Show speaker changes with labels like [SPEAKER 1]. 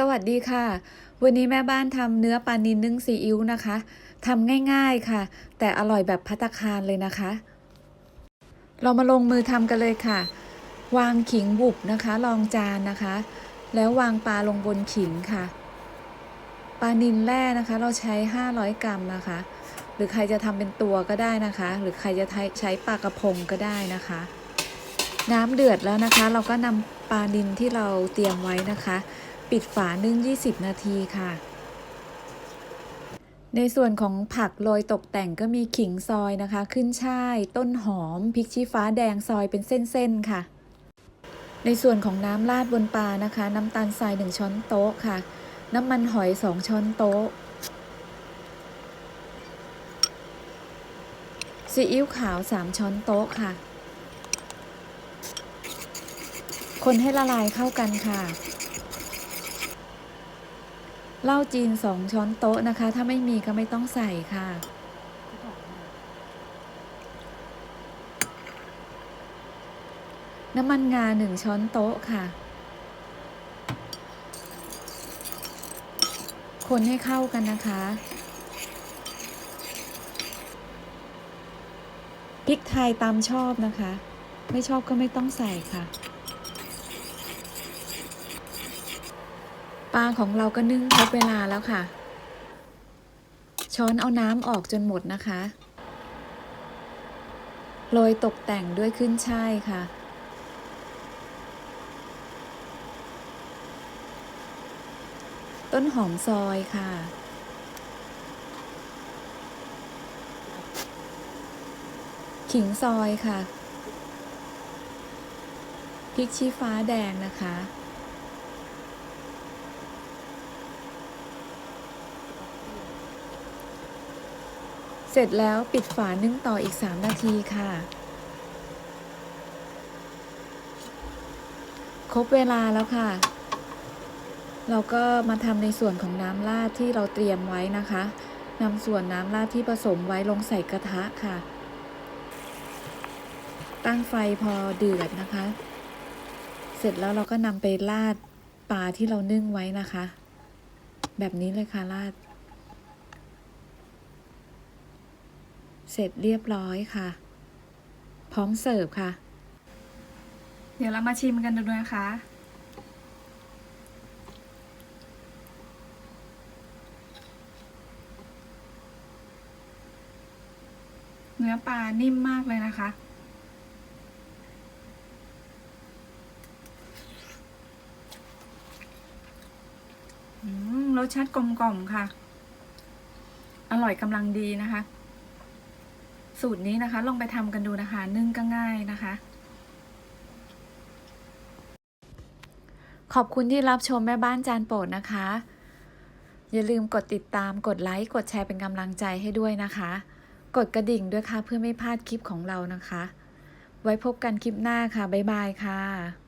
[SPEAKER 1] สวัสดีค่ะ วันนี้แม่บ้านทำเนื้อปลานิลนึ่งซีอิ๊วนะคะทำง่ายๆค่ะ แต่อร่อยแบบพัตคารเลยนะคะ เรามาลงมือทำกันเลยค่ะ วางขิงบุบนะคะรองจานนะคะ แล้ววางปลาลงบนขิงค่ะปลานิลแร่นะคะ เราใช้ 500 กรัมนะคะ หรือใครจะทำเป็นตัวก็ได้นะคะ หรือใครจะใช้ปลากระพงก็ได้นะคะ น้ำเดือดแล้วนะคะ เราก็นำปลานิลที่เราเตรียมไว้นะคะ ปิดฝานึ่ง 20 นาทีค่ะ ในส่วนของผักโรยตกแต่งก็มีขิงซอยนะคะ ขึ้นช่าย ต้นหอม พริกชี้ฟ้าแดงซอยเป็นเส้นๆค่ะ ในส่วนของน้ำราดบนปลานะคะ น้ำตาลทราย 1 ช้อนโต๊ะค่ะ น้ำมันหอย 2 ช้อนโต๊ะซีอิ๊วขาว 3 ช้อนโต๊ะค่ะ คนให้ละลายเข้ากันค่ะ เหล้าจีน2ช้อนโต๊ะนะคะ ถ้าไม่มีก็ไม่ต้องใส่ค่ะน้ำมันงา1ช้อนโต๊ะค่ะ คนให้เข้ากันนะคะ พริกไทยตามชอบนะคะ ไม่ชอบก็ไม่ต้องใส่ค่ะ ลาของเราก็นึ่งครบเวลาแล้วค่ะ ช้อนเอาน้ำออกจนหมดนะคะ โรยตกแต่งด้วยขึ้นช่ายค่ะ ต้นหอมซอยค่ะขิงซอยค่ะ พริกชี้ฟ้าแดงนะคะ เสร็จแล้วปิดฝานึ่งต่ออีก 3 นาทีค่ะ ครบเวลาแล้วค่ะ เราก็มาทำในส่วนของน้ำราดที่เราเตรียมไว้นะคะนำส่วนน้ำราดที่ผสมไว้ลงใส่กระทะค่ะ ตั้งไฟพอเดือดนะคะ เสร็จแล้วเราก็นำไปราดปลาที่เรานึ่งไว้นะคะ แบบนี้เลยค่ะราด เสร็จเรียบร้อยค่ะ พร้อมเสิร์ฟค่ะ เดี๋ยวเรามาชิมกันดูนะคะ เนื้อปลานิ่มมากเลยนะคะรสชาติกลมกล่อมค่ะ อร่อยกำลังดีนะคะ สูตรนี้นะคะ ลองไปทำกันดูนะคะนึ่งก็ง่ายนะคะ ขอบคุณที่รับชมแม่บ้านจานโปรดนะคะ อย่าลืมกดติดตามกดไลค์กดแชร์เป็นกำลังใจให้ด้วยนะคะ กดกระดิ่งด้วยค่ะเพื่อไม่พลาดคลิปของเรานะคะ ไว้พบกันคลิปหน้าค่ะ บ๊ายบายค่ะ